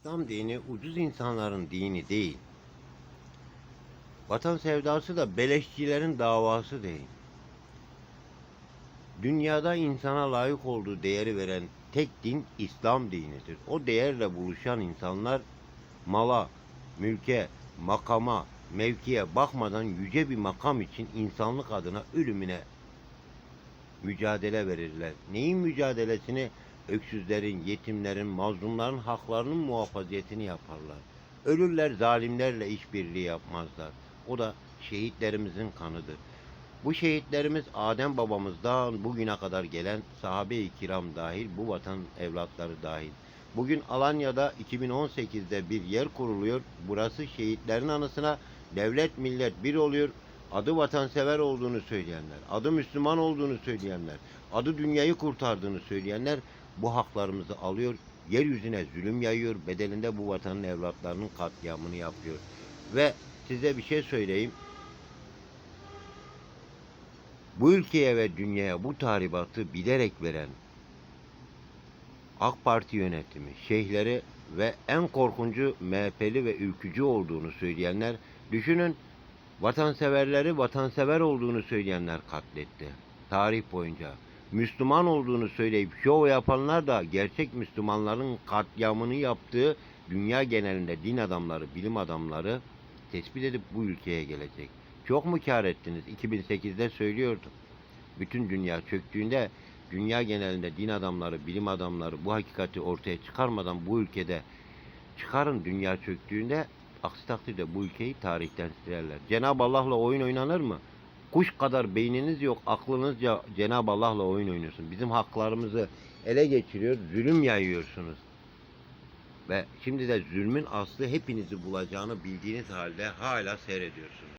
İslam dini ucuz insanların dini değil. Vatan sevdası da beleşçilerin davası değil. Dünyada insana layık olduğu değeri veren tek din İslam dinidir. O değerle buluşan insanlar mala, mülke, makama, mevkiye bakmadan yüce bir makam için insanlık adına ölümüne mücadele verirler. Neyin mücadelesini? Öksüzlerin, yetimlerin, mazlumların haklarının muhafaziyetini yaparlar. Ölürler zalimlerle işbirliği yapmazlar. O da şehitlerimizin kanıdır. Bu şehitlerimiz Adem babamızdan bugüne kadar gelen sahabe-i kiram dahil, bu vatan evlatları dahil. Bugün Alanya'da 2018'de bir yer kuruluyor. Burası şehitlerin anısına devlet millet bir oluyor. Adı vatansever olduğunu söyleyenler, adı Müslüman olduğunu söyleyenler, adı dünyayı kurtardığını söyleyenler bu haklarımızı alıyor, yeryüzüne zulüm yayıyor, bedelinde bu vatanın evlatlarının katliamını yapıyor. Ve size bir şey söyleyeyim. Bu ülkeye ve dünyaya bu tahribatı bilerek veren AK Parti yönetimi, şeyhleri ve en korkuncu MHP'li ve ülkücü olduğunu söyleyenler, düşünün vatanseverleri vatansever olduğunu söyleyenler katletti. Tarih boyunca. Müslüman olduğunu söyleyip şov yapanlar da gerçek Müslümanların katliamını yaptığı dünya genelinde din adamları, bilim adamları tespit edip bu ülkeye gelecek. Çok mu kar ettiniz? 2008'de söylüyordum. Bütün dünya çöktüğünde dünya genelinde din adamları, bilim adamları bu hakikati ortaya çıkarmadan bu ülkede çıkarın dünya çöktüğünde aksi takdirde bu ülkeyi tarihten silerler. Cenab-ı Allah'la oyun oynanır mı? Kuş kadar beyniniz yok, aklınızca Cenab-ı Allah'la oyun oynuyorsun. Bizim haklarımızı ele geçiriyor, zulüm yayıyorsunuz. Ve şimdi de zulmün aslı hepinizi bulacağını bildiğiniz halde hala seyrediyorsunuz.